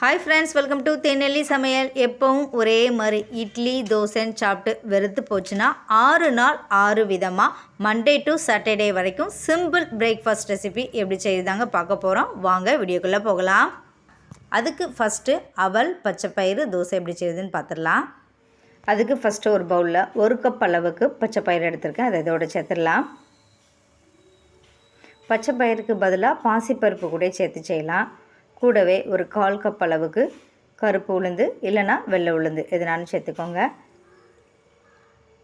Hi friends welcome to Thenelli Samayal எப்பவும் ஒரே மாதிரி இட்லி தோசைன்னு சாப்பிட்டு வெறுத்து போச்சுன்னா ஆறு நாள் ஆறு விதமாக மண்டே டு சாட்டர்டே வரைக்கும் சிம்பிள் பிரேக்ஃபாஸ்ட் ரெசிபி எப்படி செய்யுதாங்க பார்க்க போகிறோம் வாங்க வீடியோக்குள்ளே போகலாம். அதுக்கு ஃபஸ்ட்டு அவல் பச்சைப்பயிறு தோசை எப்படி செய்யுதுன்னு பார்த்துடலாம். அதுக்கு ஃபஸ்ட்டு ஒரு பவுலில் ஒரு கப் அளவுக்கு பச்சை பயிறு எடுத்திருக்கேன். அதை இதோட சேர்த்துடலாம். பச்சை பயிருக்கு பதிலாக பாசிப்பருப்பு கூட சேர்த்து செய்யலாம். கூடவே ஒரு கால் கப் அளவுக்கு கருப்பு உளுந்து இல்லைன்னா வெள்ளை உளுந்து. எதுனாலும் சேர்த்துக்கோங்க.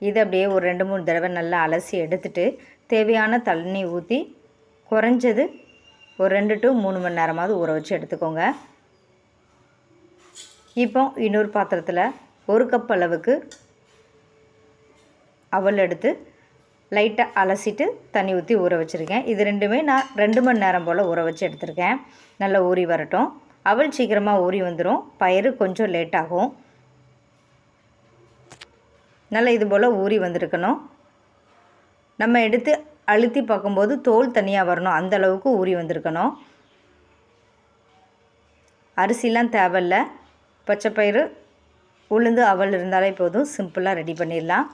இது அப்படியே ஒரு ரெண்டு மூணு தடவை நல்லா அலசி எடுத்துட்டு தேவையான தண்ணி ஊற்றி குறைஞ்சது ஒரு ரெண்டு டு மூணு மணி நேரமாவது ஊற வச்சு எடுத்துக்கோங்க. இப்போ இன்னொரு பாத்திரத்தில் ஒரு கப் அளவுக்கு அவல் எடுத்து லைட்டாக அலசிட்டு தண்ணி ஊற்றி ஊற வச்சுருக்கேன். இது ரெண்டுமே நான் ரெண்டு மணி நேரம் போல் ஊற வச்சு எடுத்திருக்கேன். நல்லா ஊறி வரட்டும். அவல் சீக்கிரமாக ஊறி வந்துடும் பயிறு கொஞ்சம் லேட்டாகும் நல்லா இது போல் ஊறி வந்திருக்கணும். நம்ம எடுத்து அழுத்தி பார்க்கும்போது தோல் தனியாக வரணும். அந்த அளவுக்கு ஊறி வந்திருக்கணும். அரிசிலாம் தேவையில்ல. பச்சைப்பயிறு உளுந்து அவல் இருந்தாலே போதும். சிம்பிளாக ரெடி பண்ணிடலாம்.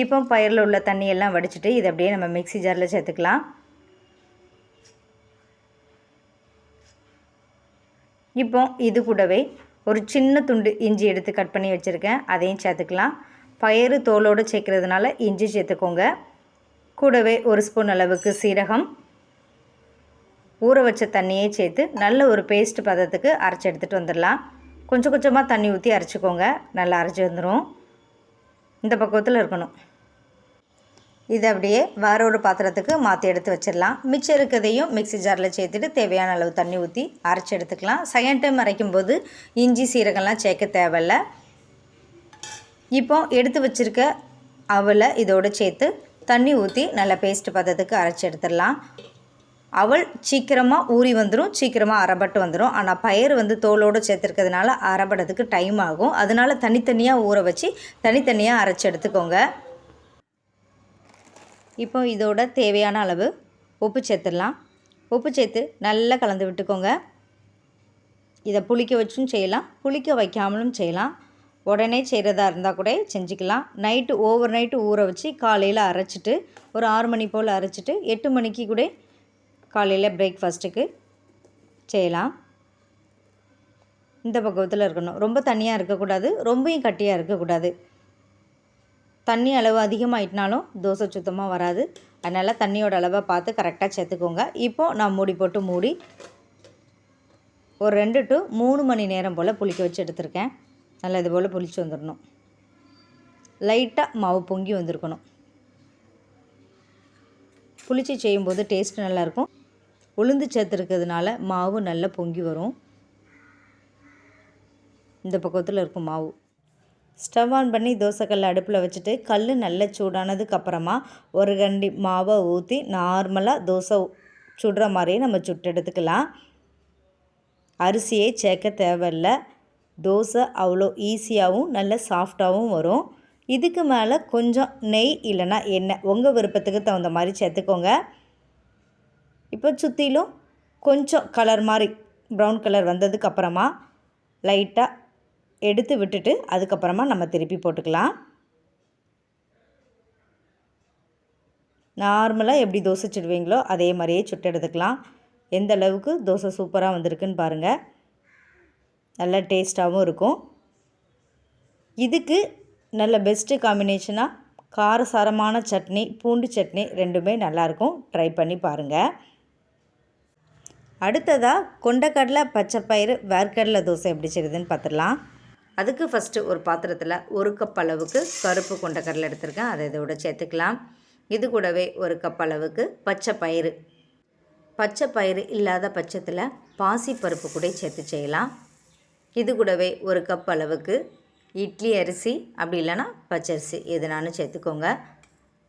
இப்போ பயிரில் உள்ள தண்ணியெல்லாம் வடிச்சிட்டு இதை அப்படியே நம்ம மிக்ஸி ஜாரில் சேர்த்துக்கலாம். இப்போ இது கூடவே ஒரு சின்ன துண்டு இஞ்சி எடுத்து கட் பண்ணி வச்சுருக்கேன். அதையும் சேர்த்துக்கலாம். பயிறு தோலோடு சேர்க்குறதுனால இஞ்சி சேர்த்துக்கோங்க. கூடவே ஒரு ஸ்பூன் அளவுக்கு சீரகம். ஊற வச்ச தண்ணியே சேர்த்து நல்ல ஒரு பேஸ்ட் பதத்துக்கு அரைச்சி எடுத்துகிட்டு வந்துடலாம். கொஞ்சம் கொஞ்சமாக தண்ணி ஊற்றி அரைச்சிக்கோங்க. நல்லா அரைச்சி வந்துடும் இந்த பக்குவத்தில் இருக்கணும். இதை அப்படியே வேற ஒரு பாத்திரத்துக்கு மாற்றி எடுத்து வச்சிடலாம். மிச்சம் இருக்கிறதையும் மிக்ஸி ஜாரில் சேர்த்துட்டு தேவையான அளவு தண்ணி ஊற்றி அரைச்சி எடுத்துக்கலாம். செகண்ட் டைம் அரைக்கும் போது இஞ்சி சீரகம்லாம் சேர்க்க தேவையில்ல. இப்போ எடுத்து வச்சுருக்க அவலை இதோடு சேர்த்து தண்ணி ஊற்றி நல்லா பேஸ்ட் பதத்துக்கு அரைச்சி எடுத்துடலாம். அவள் சீக்கிரமாக ஊறி வந்துடும் சீக்கிரமாக அறப்பட்டு வந்துடும் ஆனால் பயிர் வந்து தோலோடு சேர்த்துருக்கிறதுனால அறப்படுறதுக்கு டைம் ஆகும். அதனால தனித்தனியாக ஊற வச்சு தனித்தனியாக அரைச்சி எடுத்துக்கோங்க. இப்போ இதோட தேவையான அளவு உப்பு சேர்த்துடலாம். உப்பு சேர்த்து நல்லா கலந்து விட்டுக்கோங்க. இதை புளிக்க வச்சும் செய்யலாம். புளிக்க வைக்காமலும் செய்யலாம். உடனே செய்கிறதா இருந்தால் கூட செஞ்சுக்கலாம். நைட்டு ஓவர் நைட்டு ஊற வச்சு காலையில் அரைச்சிட்டு ஒரு ஆறு மணி போல் அரைச்சிட்டு எட்டு மணிக்கு கூட காலையில் பிரேக்ஃபாஸ்ட்டுக்கு செய்யலாம். இந்த பக்குவத்தில் இருக்கணும். ரொம்ப தண்ணியாக இருக்கக்கூடாது ரொம்பையும் கட்டியாக இருக்கக்கூடாது. தண்ணி அளவு அதிகமாகிட்டனாலும் தோசை சுத்தமாக வராது. அதனால் தண்ணியோட அளவை பார்த்து கரெக்டாக சேர்த்துக்கோங்க. இப்போது நான் மூடி போட்டு மூடி ஒரு ரெண்டு டு மூணு மணி நேரம் போல் புளிக்க வச்சு எடுத்திருக்கேன். நல்லா இது போல் புளிச்சு வந்துடணும் லைட்டாக மாவு பொங்கி வந்திருக்கணும். புளிச்சு செய்யும்போது டேஸ்ட் நல்லாயிருக்கும் உளுந்து சேர்த்துருக்கிறதுனால மாவு நல்லா பொங்கி வரும். இந்த பக்கத்தில் இருக்கும் மாவு. ஸ்டவ் ஆன் பண்ணி தோசைக்கல் அடுப்பில் வச்சுட்டு கல் நல்லா சூடானதுக்கு அப்புறமா ஒரு கண்டி மாவை ஊற்றி நார்மலாக தோசை சுடுற மாதிரியே நம்ம சுட்டு எடுத்துக்கலாம். அரிசியே சேர்க்க தேவையில்ல. தோசை அவ்வளோ ஈஸியாகவும் நல்ல சாஃப்டாகவும் வரும். இதுக்கு மேலே கொஞ்சம் நெய் இல்லைன்னா எண்ணெய். உங்கள் விருப்பத்துக்கு தகுந்த மாதிரி சேர்த்துக்கோங்க. இப்போ சுற்றிலும் கொஞ்சம் கலர் மாதிரி ப்ரௌன் கலர் வந்ததுக்கு அப்புறமா லைட்டாக எடுத்து விட்டுட்டு அதுக்கப்புறமா நம்ம திருப்பி போட்டுக்கலாம். நார்மலாக எப்படி தோசை சுடுவீங்களோ அதே மாதிரியே சுட்டு எடுத்துக்கலாம். எந்த அளவுக்கு தோசை சூப்பராக வந்திருக்குன்னு பாருங்கள் நல்லா டேஸ்ட்டாகவும் இருக்கும். இதுக்கு நல்ல பெஸ்ட்டு காம்பினேஷனாக காரசாரமான சட்னி பூண்டு சட்னி ரெண்டுமே நல்லாயிருக்கும் ட்ரை பண்ணி பாருங்கள் அடுத்ததாக கொண்டக்கடலை பச்சைப்பயிறு வேர்க்கடலை தோசை எப்படி செய்யுதுன்னு பார்த்துடலாம் அதுக்கு ஃபஸ்ட்டு ஒரு பாத்திரத்தில் ஒரு கப் அளவுக்கு கருப்பு கொண்டக்கடலை எடுத்திருக்கேன். அதை இதோட சேர்த்துக்கலாம். இது கூடவே ஒரு கப் அளவுக்கு பச்சை பயிறு பச்சை பயிறு இல்லாத பட்சத்தில் பாசி பருப்பு கூட சேர்த்து செய்யலாம். இது கூடவே ஒரு கப் அளவுக்கு இட்லி அரிசி அப்படி இல்லைன்னா பச்சரிசி எதுனாலும் சேர்த்துக்கோங்க.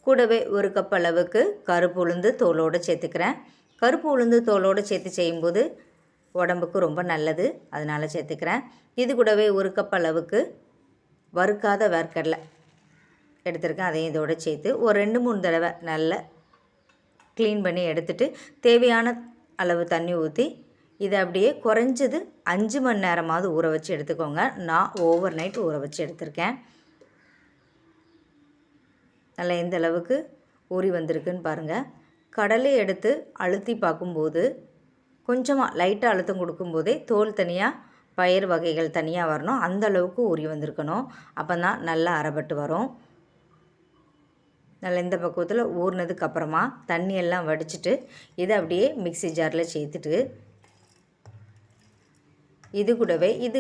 கூடவே ஒரு கப் அளவுக்கு கருப்பு உளுந்து தோலோடு சேர்த்துக்கிறேன். கருப்பு உளுந்து தோலோடு சேர்த்து செய்யும்போது உடம்புக்கு ரொம்ப நல்லது. அதனால் சேர்த்துக்கிறேன். இது கூடவே ஒரு கப் அளவுக்கு வறுக்காத வேர்க்கடலை எடுத்திருக்கேன். அதையும் இதோடு சேர்த்து ஒரு ரெண்டு மூணு தடவை நல்ல க்ளீன் பண்ணி எடுத்துட்டு தேவையான அளவு தண்ணி ஊற்றி இதை அப்படியே குறைஞ்சது அஞ்சு மணி நேரமாவது ஊற வச்சு எடுத்துக்கோங்க. நான் ஓவர் நைட் ஊற வச்சு எடுத்திருக்கேன். நல்லா எந்த அளவுக்கு ஊறி வந்திருக்குன்னு பாருங்கள் கடலை எடுத்து அழுத்தி பார்க்கும்போது கொஞ்சமாக லைட்டாக அழுத்தம் கொடுக்கும்போதே தோல் தனியாக பயிர் வகைகள் தனியாக வரணும். அந்த அளவுக்கு உரி வந்திருக்கணும். அப்போ தான் நல்லா அறப்பட்டு வரும். நல்லா இந்த பக்குவத்தில் ஊறினதுக்கு அப்புறமா தண்ணி எல்லாம் வடிச்சிட்டு இதை அப்படியே மிக்ஸி ஜாரில் சேர்த்துட்டு இது கூடவே இது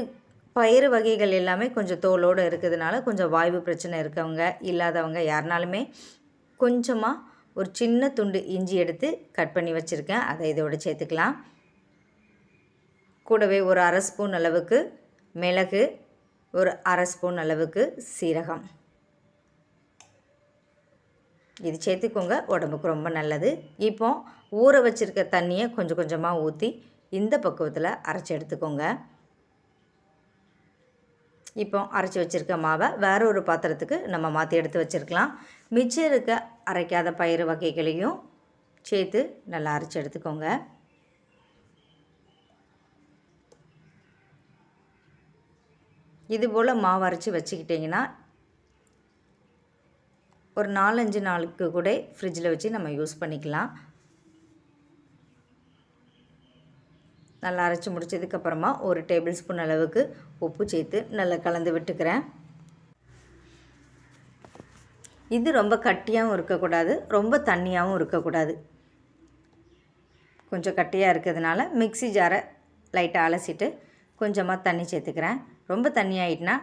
பயிறு வகைகள் எல்லாமே கொஞ்சம் தோலோடு இருக்கிறதுனால கொஞ்சம் வாய்வு பிரச்சனை இருக்கவங்க இல்லாதவங்க யாருனாலுமே கொஞ்சமாக ஒரு சின்ன துண்டு இஞ்சி எடுத்து கட் பண்ணி வச்சுருக்கேன். அதை இதோடு சேர்த்துக்கலாம். கூடவே ஒரு அரை ஸ்பூன் அளவுக்கு மிளகு ஒரு அரை ஸ்பூன் அளவுக்கு சீரகம். இது சேர்த்துக்கோங்க உடம்புக்கு ரொம்ப நல்லது. இப்போ ஊற வச்சுருக்க தண்ணியை கொஞ்சம் கொஞ்சமாக ஊற்றி இந்த பக்குவத்தில் அரைச்சி எடுத்துக்கோங்க. இப்போ அரைச்சி வச்சுருக்க மாவை வேற ஒரு பாத்திரத்துக்கு நம்ம மாற்றி எடுத்து வச்சுருக்கலாம். மிச்சம் இருக்க அரைக்காத பயிறு வகைகளையும் சேர்த்து நல்லா அரைச்சி எடுத்துக்கோங்க. இது போல் மாவு அரைச்சி வச்சுக்கிட்டிங்கன்னா ஒரு நாலஞ்சு நாளுக்கு கூட ஃப்ரிட்ஜில் வச்சு நம்ம யூஸ் பண்ணிக்கலாம். நல்லா அரைச்சி முடிச்சதுக்கப்புறமா ஒரு டேபிள் ஸ்பூன் அளவுக்கு உப்பு சேர்த்து நல்லா கலந்து விட்டுக்கிறேன். இது ரொம்ப கட்டியாகவும் இருக்கக்கூடாது ரொம்ப தண்ணியாகவும் இருக்கக்கூடாது. கொஞ்சம் கட்டியாக இருக்கிறதுனால மிக்ஸி ஜாரை லைட்டாக அலசிட்டு கொஞ்சமாக தண்ணி சேர்த்துக்கிறேன். ரொம்ப தண்ணி ஆகிட்டுனா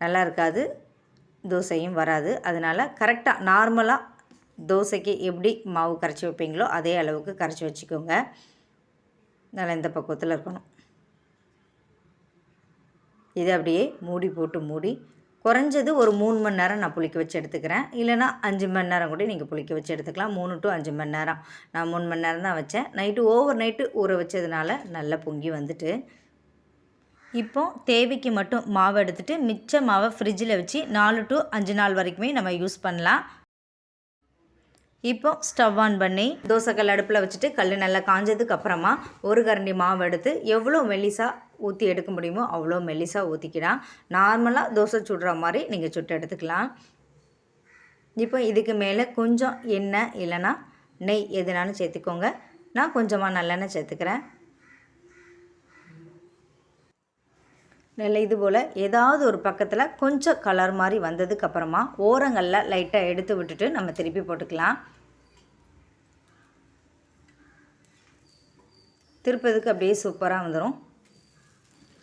நல்லா இருக்காது தோசையும் வராது. அதனால் கரெக்டாக நார்மலாக தோசைக்கு எப்படி மாவு கரைச்சி வைப்பீங்களோ அதே அளவுக்கு கரைச்சி வச்சுக்கோங்க. நல்லா இந்த பக்குவத்தில் இருக்கணும். இதை அப்படியே மூடி போட்டு மூடி குறைஞ்சது ஒரு மூணு மணி நேரம் நான் புளிக்க வச்சு எடுத்துக்கிறேன். இல்லைனா அஞ்சு மணி நேரம் கூட நீங்கள் புளிக்க வச்சு எடுத்துக்கலாம். மூணு டு அஞ்சு மணி நேரம். நான் மூணு மணி நேரம் தான் வச்சேன். நைட்டு ஓவர் நைட்டு ஊற வச்சதுனால நல்லா பொங்கி வந்துட்டு. இப்போ தேவைக்கு மட்டும் மாவு எடுத்துகிட்டு மிச்ச மாவை ஃப்ரிட்ஜில் வச்சு நாலு டு அஞ்சு நாள் வரைக்குமே நம்ம யூஸ் பண்ணலாம். இப்போ ஸ்டவ் ஆன் பண்ணி தோசைக்கல் அடுப்பில் வச்சுட்டு கல் நல்லா காஞ்சதுக்கு அப்புறமா ஒரு கரண்டி மாவு எடுத்து எவ்வளோ மெல்லிசாக ஊற்றி எடுக்க முடியுமோ அவ்வளோ மெல்லிசாக ஊற்றிக்கலாம் நார்மலாக தோசை சுடுற மாதிரி நீங்கள் சுட்டு எடுத்துக்கலாம். இப்போ இதுக்கு மேலே கொஞ்சம் எண்ணெய் இல்லைன்னா நெய் எதுனாலும் சேர்த்துக்கோங்க. நான் கொஞ்சமாக நல்லெண்ணெய் சேர்த்துக்கிறேன். நல்ல இது போல் ஏதாவது ஒரு பக்கத்தில் கொஞ்சம் கலர் மாதிரி வந்ததுக்கப்புறமா ஓரங்களில் லைட்டாக எடுத்து விட்டுட்டு நம்ம திருப்பி போட்டுக்கலாம். திருப்பதுக்கு அப்படியே சூப்பராக வந்துடும்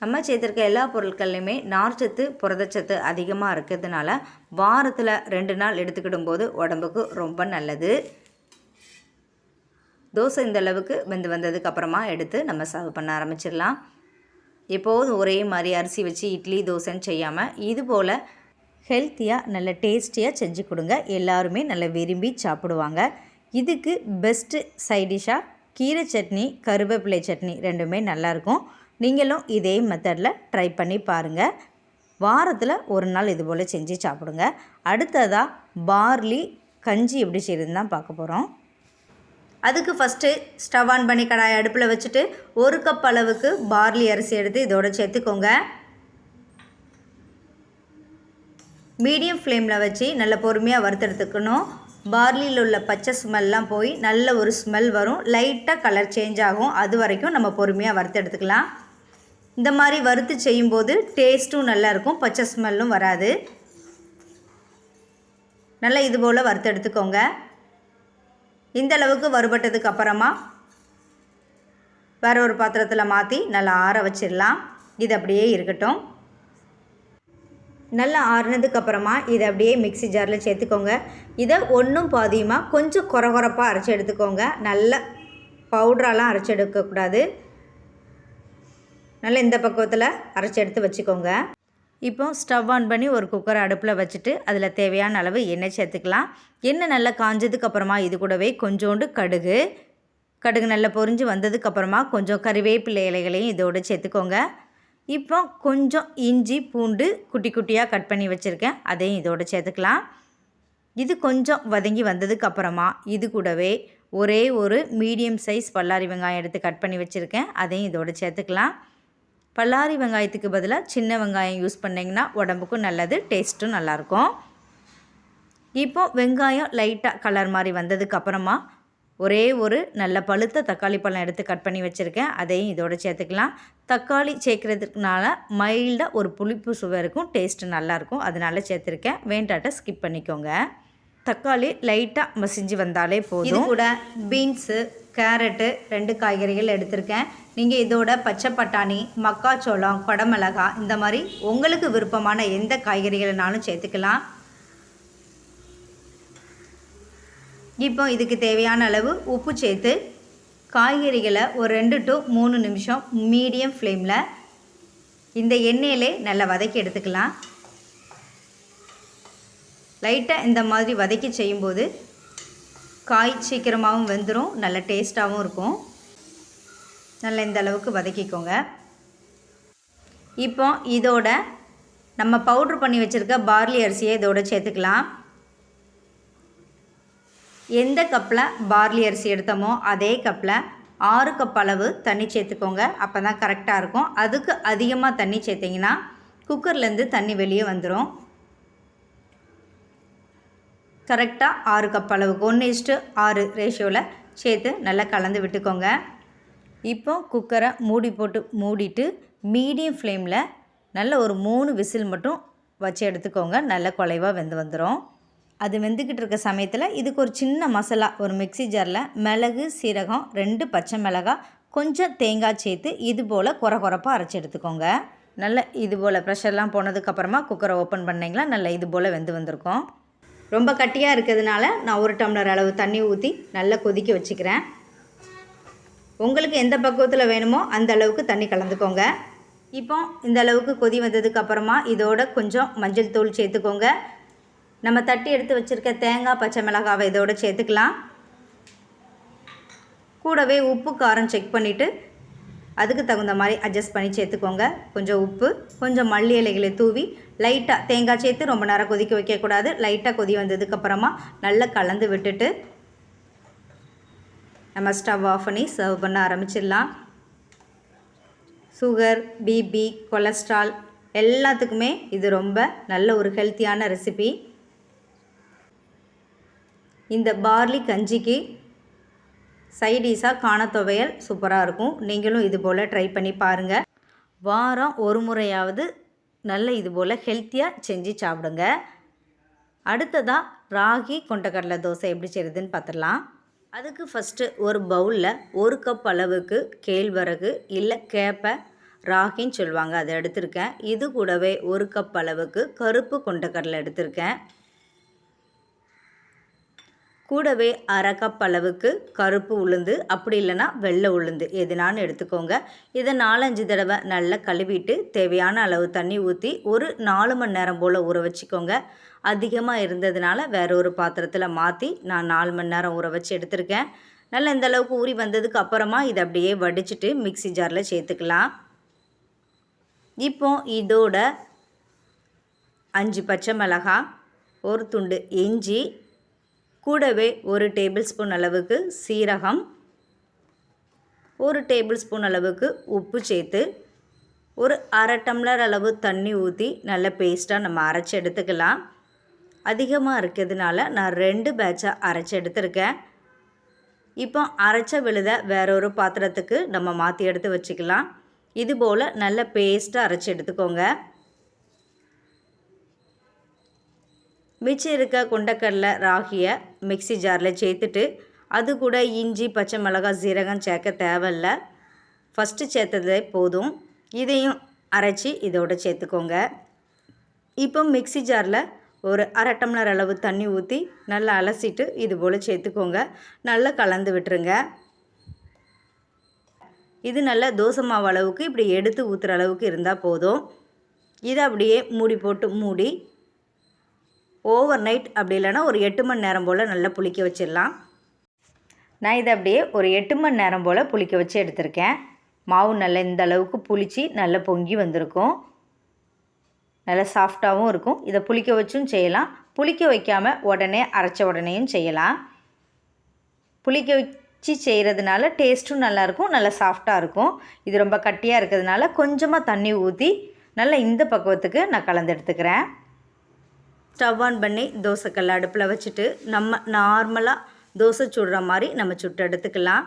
நம்ம சேர்த்துருக்க எல்லா பொருட்கள்லையுமே நார்ச்சத்து புரதச்சத்து அதிகமாக இருக்கிறதுனால வாரத்தில் ரெண்டு நாள் எடுத்துக்கிடும் போது உடம்புக்கு ரொம்ப நல்லது. தோசை இந்த அளவுக்கு வெந்து வந்ததுக்கு அப்புறமா எடுத்து நம்ம சர்வ் பண்ண ஆரம்பிச்சிடலாம். எப்போதும் ஒரே மாதிரி அரிசி வச்சு இட்லி தோசைன்னு செய்யாமல் இது போல் ஹெல்த்தியாக நல்ல டேஸ்டியாக செஞ்சு கொடுங்க. எல்லாருமே நல்லா விரும்பி சாப்பிடுவாங்க. இதுக்கு பெஸ்ட்டு சைடிஷாக கீரை சட்னி கருவேப்பிலை சட்னி ரெண்டுமே நல்லாயிருக்கும் நீங்களும் இதே மெத்தடில் ட்ரை பண்ணி பாருங்கள் வாரத்தில் ஒரு நாள் இது போல் செஞ்சு சாப்பிடுங்க. அடுத்ததாக பார்லி கஞ்சி எப்படி செய்யுதுன்னு தான் பார்க்க போகிறோம் அதுக்கு ஃபஸ்ட்டு ஸ்டவ் ஆன் பண்ணி கடாய் அடுப்பில் வச்சுட்டு ஒரு கப் அளவுக்கு பார்லி அரிசி எடுத்து இதோட சேர்த்துக்கோங்க. மீடியம் ஃப்ளேமில் வச்சு நல்ல பொறுமையாக வறுத்தெடுத்துக்கணும். பார்லியில் உள்ள பச்சை ஸ்மெல்லாம் போய் நல்ல ஒரு ஸ்மெல் வரும். லைட்டாக கலர் சேஞ்ச் ஆகும். அது வரைக்கும் நம்ம பொறுமையாக வறுத்தெடுத்துக்கலாம். இந்த மாதிரி வறுத்து செய்யும்போது டேஸ்ட்டும் நல்லாயிருக்கும் பச்சை ஸ்மெல்லும் வராது. நல்லா இது போல் வறுத்து எடுத்துக்கோங்க. இந்த அளவுக்கு வறுபட்டதுக்கு அப்புறமா வேற ஒரு பாத்திரத்தில் மாற்றி நல்லா ஆற வச்சிடலாம். இது அப்படியே இருக்கட்டும். நல்லா ஆறுனதுக்கு அப்புறமா இதை அப்படியே மிக்ஸி ஜாரில் சேர்த்துக்கோங்க. இதை ஒன்றும் பாதியமாக கொஞ்சம் குறகுறப்பாக அரைச்சி எடுத்துக்கோங்க. நல்ல பவுடரெல்லாம் அரைச்சி எடுக்கக்கூடாது. நல்லா இந்த பக்குவத்தில் அரைச்சி எடுத்து வச்சுக்கோங்க. இப்போ ஸ்டவ் ஆன் பண்ணி ஒரு குக்கரை அடுப்பில் வச்சுட்டு அதில் தேவையான அளவு எண்ணெய் சேர்த்துக்கலாம். எண்ணெய் நல்லா காஞ்சதுக்கு அப்புறமா இது கூடவே கொஞ்சோண்டு கடுகு. கடுகு நல்லா பொரிஞ்சு வந்ததுக்கப்புறமா கொஞ்சம் கறிவேப்பிலை இலைகளையும் இதோடு சேர்த்துக்கோங்க. இப்போ கொஞ்சம் இஞ்சி பூண்டு குட்டி குட்டியாக கட் பண்ணி வச்சுருக்கேன். அதையும் இதோடு சேர்த்துக்கலாம். இது கொஞ்சம் வதங்கி வந்ததுக்கப்புறமா இது கூடவே ஒரே ஒரு மீடியம் சைஸ் பல்லாரி வெங்காயம் எடுத்து கட் பண்ணி வச்சுருக்கேன். அதையும் இதோடு சேர்த்துக்கலாம். பல்லாரி வெங்காயத்துக்கு பதிலாக சின்ன வெங்காயம் யூஸ் பண்ணிங்கன்னா உடம்புக்கும் நல்லது டேஸ்ட்டும் நல்லாயிருக்கும். இப்போ வெங்காயம் லைட்டாக கலர் மாதிரி வந்ததுக்கு அப்புறமா ஒரே ஒரு நல்ல பழுத்த தக்காளி பழம் எடுத்து கட் பண்ணி வச்சுருக்கேன். அதையும் இதோடு சேர்த்துக்கலாம். தக்காளி சேர்க்குறதுக்குனால மைல்டாக ஒரு புளிப்பு சுவை இருக்கும் டேஸ்ட்டு நல்லாயிருக்கும். அதனால சேர்த்துருக்கேன். வேண்டாட்ட ஸ்கிப் பண்ணிக்கோங்க. தக்காளி லைட்டாக மசிஞ்சு வந்தாலே போதும். இது கூட பீன்ஸு கேரட்டு ரெண்டு காய்கறிகள் எடுத்திருக்கேன். நீங்கள் இதோட பச்சை பட்டாணி மக்காச்சோளம் கொடமிளகா இந்த மாதிரி உங்களுக்கு விருப்பமான எந்த காய்கறிகளைனாலும் சேர்த்துக்கலாம். இப்போ இதுக்கு தேவையான அளவு உப்பு சேர்த்து காய்கறிகளை ஒரு ரெண்டு டு மூணு நிமிஷம் மீடியம் ஃப்ளேமில் இந்த எண்ணெயிலே நல்லா வதக்கி எடுத்துக்கலாம். லைட்டாக இந்த மாதிரி வதக்கி செய்யும்போது காய் சீக்கிரமாகவும் வெந்துடும் நல்ல டேஸ்ட்டாகவும் இருக்கும். நல்லா இந்த அளவுக்கு வதக்கிக்கோங்க. இப்போ இதோட நம்ம பவுட்ரு பண்ணி வச்சுருக்க பார்லி அரிசியை இதோட சேர்த்துக்கலாம். எந்த கப்பில் பார்லி அரிசி எடுத்தோமோ அதே கப்பில் ஆறு கப் அளவு தண்ணி சேர்த்துக்கோங்க. அப்போ தான் கரெக்டாக இருக்கும். அதுக்கு அதிகமாக தண்ணி சேர்த்திங்கன்னா குக்கர்லேருந்து தண்ணி வெளியே வந்துடும் கரெக்டாக ஆறு கப் அளவுக்கு ஒன்று இஸ்ட்டு ஆறு ரேஷியோவில் சேர்த்து நல்லா கலந்து விட்டுக்கோங்க. இப்போ குக்கரை மூடி போட்டு மூடிட்டு மீடியம் ஃப்ளேமில் நல்ல ஒரு மூணு விசில் மட்டும் வச்சு எடுத்துக்கோங்க. நல்ல குலைவாக வெந்து வந்துடும் அது வெந்துக்கிட்டு இருக்க சமயத்தில் இதுக்கு ஒரு சின்ன மசாலா ஒரு மிக்சி ஜாரில் மிளகு சீரகம் ரெண்டு பச்சை மிளகாய் கொஞ்சம் தேங்காய் சேர்த்து இது போல் குறை குறைப்பாக அரைச்சி எடுத்துக்கோங்க. நல்ல இது போல் ப்ரெஷர்லாம் போனதுக்கப்புறமா குக்கரை ஓப்பன் பண்ணிங்களா நல்ல இது போல் வெந்து வந்திருக்கும். ரொம்ப கட்டியாக இருக்கிறதுனால நான் ஒரு டம்ளர் அளவு தண்ணி ஊற்றி நல்லா கொதிக்க வச்சுக்கிறேன். உங்களுக்கு எந்த பக்குவத்தில் வேணுமோ அந்த அளவுக்கு தண்ணி கலந்துக்கோங்க. இப்போ இந்த அளவுக்கு கொதி வந்ததுக்கு அப்புறமா இதோட கொஞ்சம் மஞ்சள் தூள் சேர்த்துக்கோங்க. நம்ம தட்டி எடுத்து வச்சுருக்க தேங்காய் பச்சை மிளகாவை இதோட சேர்த்துக்கலாம். கூடவே உப்பு காரம் செக் பண்ணிவிட்டு அதுக்கு தகுந்த மாதிரி அட்ஜஸ்ட் பண்ணி சேர்த்துக்கோங்க. கொஞ்சம் உப்பு கொஞ்சம் மல்லி இலைகளை தூவி லைட்டாக தேங்காய் சேர்த்து ரொம்ப நேரம் கொதிக்க வைக்கக்கூடாது. லைட்டாக கொதி வந்ததுக்கப்புறமா நல்லா கலந்து விட்டுட்டு நம்ம ஸ்டவ் ஆஃப் பண்ணி சர்வ் பண்ண ஆரம்பிச்சிடலாம். சுகர் பிபி கொலஸ்ட்ரால் எல்லாத்துக்குமே இது ரொம்ப நல்ல ஒரு ஹெல்த்தியான ரெசிபி இந்த பார்லி கஞ்சிக்கு சைடிஷாக காண துவையல் சூப்பராக இருக்கும். நீங்களும் இது போல் ட்ரை பண்ணி பாருங்கள் வாரம் ஒரு முறையாவது நல்ல இது போல் ஹெல்த்தியாக செஞ்சு சாப்பிடுங்க. அடுத்ததாக ராகி கொண்டக்கடலை தோசை எப்படி செய்கிறதுன்னு பார்த்துடலாம் அதுக்கு ஃபஸ்ட்டு ஒரு பவுலில் ஒரு கப் அளவுக்கு கேழ்வரகு இல்லை கேப்பை ராகின்னு சொல்லுவாங்க அதை எடுத்திருக்கேன். இது கூடவே ஒரு கப் அளவுக்கு கருப்பு கொண்டக்கடலை எடுத்திருக்கேன். கூடவே அரை கப் அளவுக்கு கருப்பு உளுந்து அப்படி இல்லைன்னா வெள்ளை உளுந்து எதுனான்னு எடுத்துக்கோங்க. இதை நாலஞ்சு தடவை நல்லா கழுவிட்டு தேவையான அளவு தண்ணி ஊற்றி ஒரு நாலு மணி நேரம் போல் ஊற வச்சுக்கோங்க. அதிகமாக இருந்ததுனால வேற ஒரு பாத்திரத்தில் மாற்றி நான் நாலு மணி நேரம் ஊற வச்சு எடுத்திருக்கேன். நல்லா இந்த அளவுக்கு ஊறி வந்ததுக்கு அப்புறமா இதை அப்படியே வடிச்சிட்டு மிக்சி ஜாரில் சேர்த்துக்கலாம். இப்போ இதோட அஞ்சு பச்சை மிளகாய் ஒரு துண்டு இஞ்சி கூடவே ஒரு டேபிள் ஸ்பூன் அளவுக்கு சீரகம் ஒரு டேபிள் ஸ்பூன் அளவுக்கு உப்பு சேர்த்து ஒரு அரை டம்ளர் அளவு தண்ணி ஊற்றி நல்ல பேஸ்ட்டாக நம்ம அரைச்சி எடுத்துக்கலாம். அதிகமாக இருக்கிறதுனால நான் ரெண்டு பேட்சாக அரைச்சி எடுத்திருக்கேன். இப்போ அரைச்ச விழுத வேற ஒரு பாத்திரத்துக்கு நம்ம மாற்றி எடுத்து வச்சுக்கலாம். இது போல் நல்ல பேஸ்ட்டாக அரைச்சி எடுத்துக்கோங்க. மிச்சம் இருக்க கொண்டக்கடலை ராகியை மிக்சி ஜாரில் சேர்த்துட்டு அது கூட இஞ்சி பச்சை மிளகாய் சீரகம் சேர்க்க தேவையில்ல. ஃபஸ்ட்டு சேர்த்ததே போதும். இதையும் அரைச்சி இதோட சேர்த்துக்கோங்க. இப்போ மிக்சி ஜாரில் ஒரு அரை டம்ளர் அளவு தண்ணி ஊற்றி நல்லா அலசிட்டு இது போல் சேர்த்துக்கோங்க. நல்லா கலந்து விட்டுருங்க. இது நல்ல தோசை மாவு அளவுக்கு இப்படி எடுத்து ஊற்றுற அளவுக்கு இருந்தால் போதும். இதை அப்படியே மூடி போட்டு மூடி ஓவர் நைட் அப்படி இல்லைன்னா ஒரு எட்டு மணி நேரம் போல் நல்லா புளிக்க வச்சிடலாம். நான் இதை அப்படியே ஒரு எட்டு மணி நேரம் போல் புளிக்க வச்சு எடுத்திருக்கேன். மாவு நல்லா இந்த அளவுக்கு புளித்து நல்லா பொங்கி வந்திருக்கும். நல்லா சாஃப்டாகவும் இருக்கும். இதை புளிக்க வச்சும் செய்யலாம். புளிக்க வைக்காமல் உடனே அரைச்ச உடனேயும் செய்யலாம். புளிக்க வச்சு செய்கிறதுனால டேஸ்ட்டும் நல்லாயிருக்கும் நல்லா சாஃப்டாக இருக்கும். இது ரொம்ப கட்டியாக இருக்கிறதுனால கொஞ்சமாக தண்ணி ஊற்றி நல்லா இந்த பக்குவத்துக்கு நான் கலந்து எடுத்துக்கிறேன். ஸ்டவ் ஆன் பண்ணி தோசைக்கல் அடுப்பில் வச்சுட்டு நம்ம நார்மலாக தோசை சுடுற மாதிரி நம்ம சுட்டு எடுத்துக்கலாம்.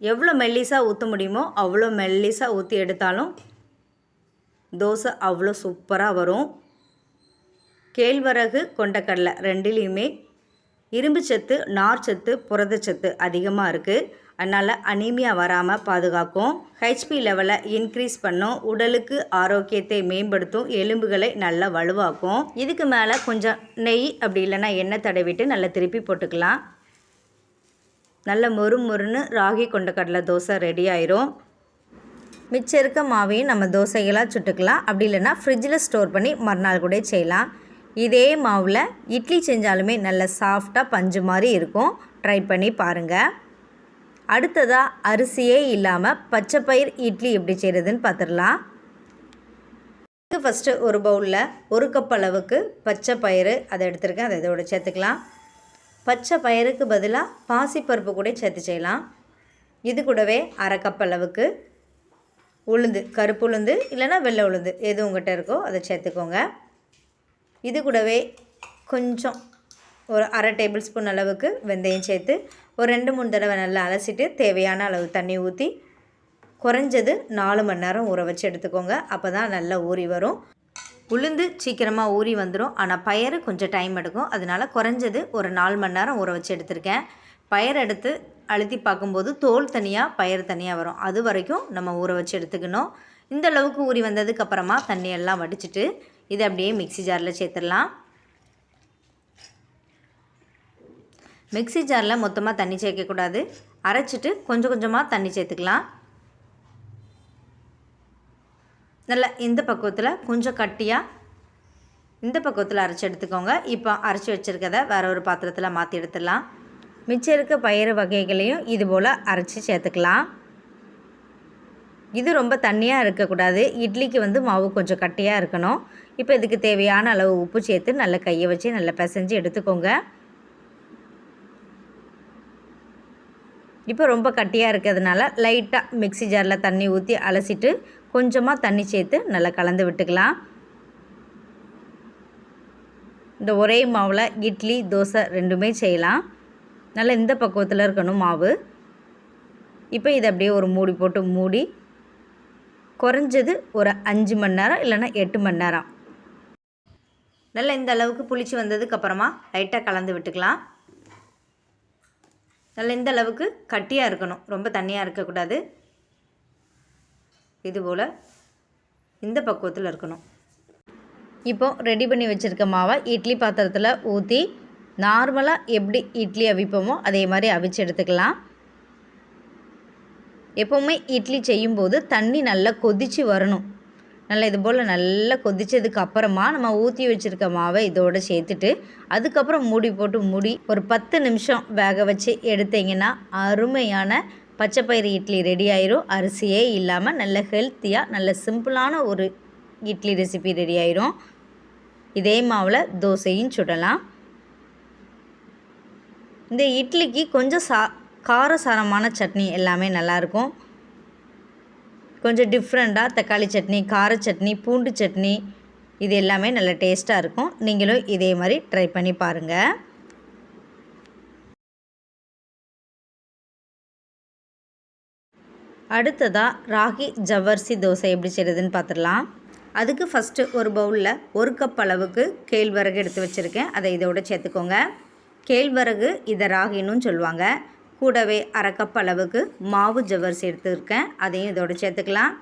எவ்வளோ மெல்லிஸாக ஊற்ற முடியுமோ அவ்வளோ மெல்லிஸாக ஊற்றி எடுத்தாலும் தோசை அவ்வளோ சூப்பராக வரும். கேழ்வரகு கொண்டக்கடலை ரெண்டுலேயுமே இரும்பு சத்து நார் சத்து புரதச்சத்து அதிகமாக இருக்குது அதனால் அனீமியா வராமல் பாதுகாக்கும். ஹெச்பி லெவலை இன்க்ரீஸ் பண்ணும். உடலுக்கு ஆரோக்கியத்தை மேம்படுத்தும். எலும்புகளை நல்லா வலுவாக்கும். இதுக்கு மேலே கொஞ்சம் நெய் அப்படி இல்லைன்னா எண்ணெய் தடவிட்டு நல்லா திருப்பி போட்டுக்கலாம். நல்ல மொறு மொறுன்னு ராகி கொண்ட கடலை தோசை ரெடி ஆயிரும். மிச்சம் இருக்க மாவையும் நம்ம தோசைகளாக சுட்டுக்கலாம். அப்படி இல்லைன்னா ஃப்ரிட்ஜில் ஸ்டோர் பண்ணி மறுநாள் கூட செய்யலாம். இதே மாவில் இட்லி செஞ்சாலுமே நல்ல சாஃப்டாக பஞ்சு மாதிரி இருக்கும். ட்ரை பண்ணி பாருங்கள் அடுத்ததாக அரிசியே இல்லாமல் பச்சை பயிர் இட்லி எப்படி செய்கிறதுன்னு பார்த்துடலாம் ஃபஸ்ட்டு ஒரு பவுலில் ஒரு கப் அளவுக்கு பச்சை பயிறு அதை எடுத்துருக்கேன். அதை இதோட சேர்த்துக்கலாம். பச்சை பயிருக்கு பதிலாக பாசிப்பருப்பு கூட சேர்த்து செய்யலாம். இது கூடவே அரை கப் அளவுக்கு உளுந்து கருப்பு உளுந்து இல்லைன்னா வெள்ளை உளுந்து எது உங்கள்கிட்ட இருக்கோ அதை சேர்த்துக்கோங்க. இது கூடவே கொஞ்சம் ஒரு அரை டேபிள் ஸ்பூன் அளவுக்கு வெந்தயம் சேர்த்து ஒரு ரெண்டு மூணு தடவை நல்லா அலசிட்டு தேவையான அளவு தண்ணி ஊற்றி குறைஞ்சது நாலு மணி நேரம் ஊற வச்சு எடுத்துக்கோங்க. அப்போ தான் நல்லா ஊறி வரும். உளுந்து சீக்கிரமாக ஊறி வந்துடும் ஆனால் பயறு கொஞ்சம் டைம் எடுக்கும். அதனால் குறைஞ்சது ஒரு நாலு மணி நேரம் ஊற வச்சு எடுத்திருக்கேன். பயிர் எடுத்து அழுத்தி பார்க்கும்போது தோல் தனியாக பயிர் தனியாக வரும். அது வரைக்கும் நம்ம ஊற வச்சு எடுத்துக்கணும். இந்த அளவுக்கு ஊறி வந்ததுக்கப்புறமா தண்ணியெல்லாம் வடிச்சிட்டு இதை அப்படியே மிக்ஸி ஜாரில் சேர்த்துடலாம். மிக்ஸி ஜாரில் மொத்தமாக தண்ணி சேர்க்கக்கூடாது அரைச்சிட்டு கொஞ்சம் கொஞ்சமாக தண்ணி சேர்த்துக்கலாம். நல்லா இந்த பக்குவத்தில் கொஞ்சம் கட்டியாக இந்த பக்குவத்தில் அரைச்சி எடுத்துக்கோங்க. இப்போ அரைச்சி வச்சுருக்கத வேற ஒரு பாத்திரத்தில் மாற்றி எடுத்துடலாம். மிச்சம் இருக்க பயிறு வகைகளையும் இது போல் அரைச்சி சேர்த்துக்கலாம். இது ரொம்ப தண்ணியாக இருக்கக்கூடாது. இட்லிக்கு வந்து மாவு கொஞ்சம் கட்டியாக இருக்கணும். இப்போ இதுக்கு தேவையான அளவு உப்பு சேர்த்து நல்லா கையை வச்சு நல்லா பிசைஞ்சு எடுத்துக்கோங்க. இப்போ ரொம்ப கட்டியாக இருக்கிறதுனால லைட்டாக மிக்ஸி ஜாரில் தண்ணி ஊற்றி அலசிட்டு கொஞ்சமாக தண்ணி சேர்த்து நல்லா கலந்து விட்டுக்கலாம். இந்த ஒரே மாவில் இட்லி தோசை ரெண்டுமே செய்யலாம். நல்லா இந்த பக்குவத்தில் இருக்கணும் மாவு. இப்போ இதை அப்படியே ஒரு மூடி போட்டு மூடி குறைஞ்சது ஒரு அஞ்சு மணி நேரம் இல்லைன்னா எட்டு மணி நேரம். நல்லா இந்த அளவுக்கு புளிச்சு வந்ததுக்கப்புறமா லைட்டாக கலந்து விட்டுக்கலாம். நல்லா இந்த அளவுக்கு கட்டியாக இருக்கணும். ரொம்ப தண்ணியாக இருக்கக்கூடாது இதுபோல் இந்த பக்குவத்தில் இருக்கணும். இப்போ ரெடி பண்ணி வச்சுருக்க மாவை இட்லி பாத்திரத்தில் ஊற்றி நார்மலாக எப்படி இட்லி அவிப்போமோ அதே மாதிரி அவிச்சு எடுத்துக்கலாம். எப்போவுமே இட்லி செய்யும்போது தண்ணி நல்லா கொதித்து வரணும். நல்லா இது போல் நல்லா கொதித்ததுக்கு அப்புறமா நம்ம ஊற்றி வச்சுருக்க மாவை இதோடு சேர்த்துட்டு அதுக்கப்புறம் மூடி போட்டு மூடி ஒரு பத்து நிமிஷம் வேக வச்சு எடுத்தீங்கன்னா அருமையான பச்சைப்பயிறு இட்லி ரெடி ஆயிரும். அரிசியே இல்லாமல் நல்ல ஹெல்த்தியாக நல்ல சிம்பிளான ஒரு இட்லி ரெசிபி ரெடி ஆயிரும். இதே மாவில் தோசையும் சுடலாம். இந்த இட்லிக்கு கொஞ்சம் சா காரசாரமான சட்னி எல்லாமே நல்லாயிருக்கும் கொஞ்சம் டிஃப்ரெண்ட்டாக தக்காளி சட்னி கார சட்னி பூண்டு சட்னி இது எல்லாமே நல்ல டேஸ்ட்டாக இருக்கும். நீங்களும் இதே மாதிரி ட்ரை பண்ணி பாருங்கள் அடுத்ததாக ராகி ஜவ்வரிசி தோசை எப்படி செய்கிறதுன்னு பார்த்துடலாம் அதுக்கு ஃபஸ்ட்டு ஒரு பவுலில் ஒரு கப் அளவுக்கு கேழ்வரகு எடுத்து வச்சுருக்கேன். அதை இதோட சேர்த்துக்கோங்க. கேழ்வரகு இதை ராகின்னு சொல்லுவாங்க. கூடவே அரை அளவுக்கு மாவு ஜவ்வரிசி எடுத்துருக்கேன். அதையும் இதோட சேர்த்துக்கலாம்.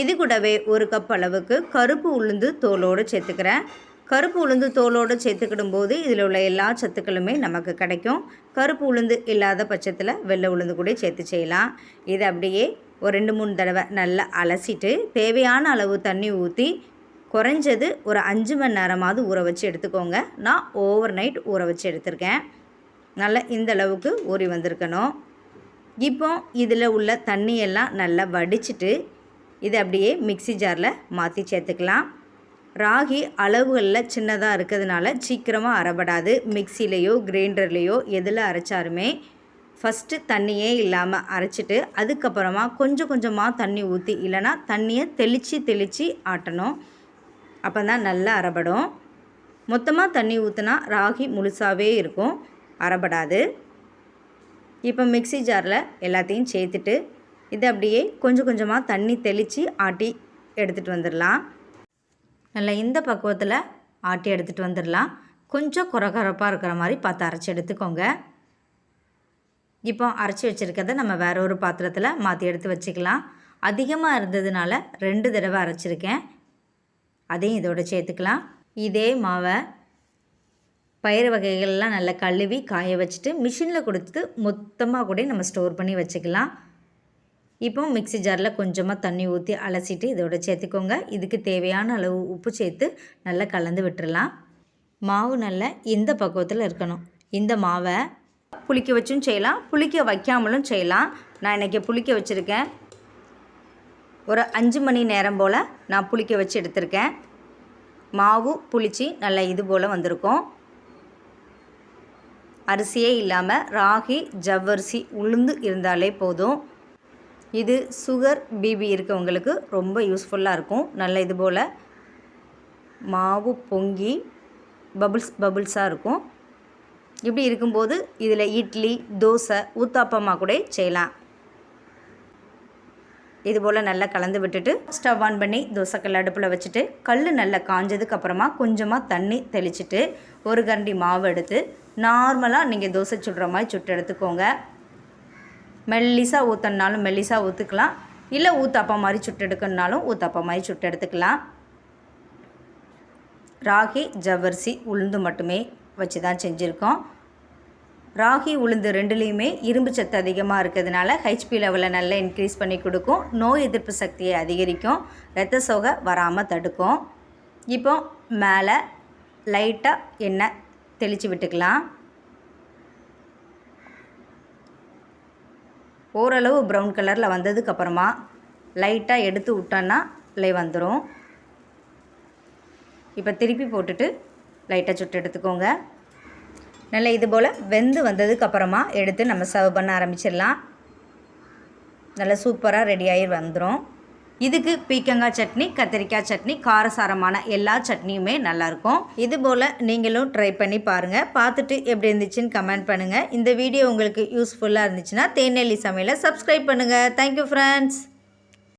இது கூடவே ஒரு கப் அளவுக்கு கருப்பு உளுந்து தோலோடு சேர்த்துக்கிறேன். கருப்பு உளுந்து தோலோடு சேர்த்துக்கிடும் போது இதில் உள்ள எல்லா சத்துக்களுமே நமக்கு கிடைக்கும். கருப்பு உளுந்து இல்லாத பட்சத்தில் வெள்ளை உளுந்து கூட சேர்த்து செய்யலாம். இதை அப்படியே ஒரு ரெண்டு மூணு தடவை நல்லா அலசிட்டு தேவையான அளவு தண்ணி ஊற்றி குறைஞ்சது ஒரு அஞ்சு மணி நேரமாவது ஊற வச்சு எடுத்துக்கோங்க. நான் ஓவர் நைட் ஊற வச்சு எடுத்திருக்கேன். நல்லா இந்த அளவுக்கு ஊறி வந்திருக்கணும். இப்போ இதில் உள்ள தண்ணியெல்லாம் நல்லா வடிச்சிட்டு இதை அப்படியே மிக்சி ஜாரில் மாற்றி சேர்த்துக்கலாம். ராகி அளவுகளில் சின்னதாக இருக்கிறதுனால சீக்கிரமாக அரைபடாது மிக்சிலேயோ கிரைண்டர்லேயோ எதில் அரைச்சாலுமே ஃபஸ்ட்டு தண்ணியே இல்லாமல் அரைச்சிட்டு அதுக்கப்புறமா கொஞ்சம் கொஞ்சமாக தண்ணி ஊற்றி இல்லைனா தண்ணியை தெளித்து தெளித்து ஆட்டணும். அப்போ தான் நல்லா அரைபடும் மொத்தமாக தண்ணி ஊற்றினா ராகி முழுசாகவே இருக்கும். அறப்படாது. இப்போ மிக்ஸி ஜாரில் எல்லாத்தையும் சேர்த்துட்டு இதை அப்படியே கொஞ்சம் கொஞ்சமாக தண்ணி தெளித்து ஆட்டி எடுத்துகிட்டு வந்துடலாம் நல்லா இந்த பக்குவத்தில் ஆட்டி எடுத்துகிட்டு வந்துடலாம் கொஞ்சம் குறகுறப்பாக இருக்கிற மாதிரி பார்த்து அரைச்சி எடுத்துக்கோங்க. இப்போ அரைச்சி வச்சுருக்கிறத நம்ம வேற ஒரு பாத்திரத்தில் மாற்றி எடுத்து வச்சுக்கலாம். அதிகமாக இருந்ததுனால ரெண்டு தடவை அரைச்சிருக்கேன். அதையும் இதோட சேர்த்துக்கலாம். இதே மாவை பயிறு வகைகள்லாம் நல்லா கழுவி காய வச்சுட்டு மிஷினில் கொடுத்து மொத்தமாக கூட நம்ம ஸ்டோர் பண்ணி வச்சுக்கலாம். இப்போ மிக்ஸி ஜாரில் கொஞ்சமாக தண்ணி ஊற்றி அலசிட்டு இதோட சேர்த்துக்கோங்க. இதுக்கு தேவையான அளவு உப்பு சேர்த்து நல்லா கலந்து விட்டுடலாம் மாவு நல்லா இந்த பக்குவத்தில் இருக்கணும். இந்த மாவை புளிக்க வச்சும் செய்யலாம். புளிக்க வைக்காமலும் செய்யலாம். நான் இன்றைக்கி புளிக்க வச்சுருக்கேன். ஒரு அஞ்சு மணி நேரம் போல் நான் புளிக்க வச்சு எடுத்திருக்கேன். மாவு புளிச்சு நல்லா இது போல் வந்திருக்கும். அரிசியே இல்லாமல் ராகி ஜவ்வரிசி உளுந்து இருந்தாலே போதும். இது சுகர் பிபி இருக்கவங்களுக்கு ரொம்ப யூஸ்ஃபுல்லாக இருக்கும். நல்ல இது போல் மாவு பொங்கி பபுள்ஸ் பபுள்ஸாக இருக்கும். இப்படி இருக்கும்போது இதில் இட்லி தோசை ஊத்தாப்பமாக கூட செய்யலாம். இது போல் நல்லா கலந்து விட்டுட்டு ஸ்டவ் ஆன் பண்ணி தோசைக்கல் அடுப்பில் வச்சுட்டு கல் நல்லா காஞ்சதுக்கு அப்புறமா கொஞ்சமாக தண்ணி தெளிச்சுட்டு ஒரு கரண்டி மாவு எடுத்து நார்மலாக நீங்கள் தோசை சுடுற மாதிரி சுட்டு எடுத்துக்கோங்க. மெல்லிசாக ஊற்றணுனாலும் மெல்லிசாக ஊற்றுக்கலாம் இல்லை ஊத்தாப்பா மாதிரி சுட்டு எடுக்கணுனாலும் ஊத்தாப்பா மாதிரி சுட்டு எடுத்துக்கலாம். ராகி ஜவ்வரிசி உளுந்து மட்டுமே வச்சு தான் செஞ்சுருக்கோம். ராகி உளுந்து ரெண்டுலேயுமே இரும்பு சத்து அதிகமாக இருக்கிறதுனால ஹெச்பி லெவலை நல்லா இன்க்ரீஸ் பண்ணி கொடுக்கும். நோய் எதிர்ப்பு சக்தியை அதிகரிக்கும். ரத்த சோகை வராமல் தடுக்கும். இப்போ மேலே லைட்டாக எண்ணெய் தெளித்து விட்டுக்கலாம். ஓரளவு ப்ரௌன் கலரில் வந்ததுக்கப்புறமா லைட்டாக எடுத்து விட்டோன்னா லை வந்துடும் இப்போ திருப்பி போட்டுட்டு லைட்டாக சுட்டு எடுத்துக்கோங்க. நல்லா இது போல் வெந்து வந்ததுக்கப்புறமா எடுத்து நம்ம சர்வ் பண்ண ஆரம்பிச்சிடலாம். நல்லா சூப்பராக ரெடி ஆகி வந்துடும் இதுக்கு பீக்கங்காய் சட்னி கத்திரிக்காய் சட்னி காரசாரமான எல்லா சட்னியுமே நல்லாயிருக்கும். இது போல் நீங்களும் ட்ரை பண்ணி பாருங்கள் பார்த்துட்டு எப்படி இருந்துச்சுன்னு கமெண்ட் பண்ணுங்கள் இந்த வீடியோ உங்களுக்கு யூஸ்ஃபுல்லாக இருந்துச்சுன்னா தேநெல்லி சமையலை சப்ஸ்கிரைப் பண்ணுங்கள் தேங்க்யூ ஃப்ரெண்ட்ஸ்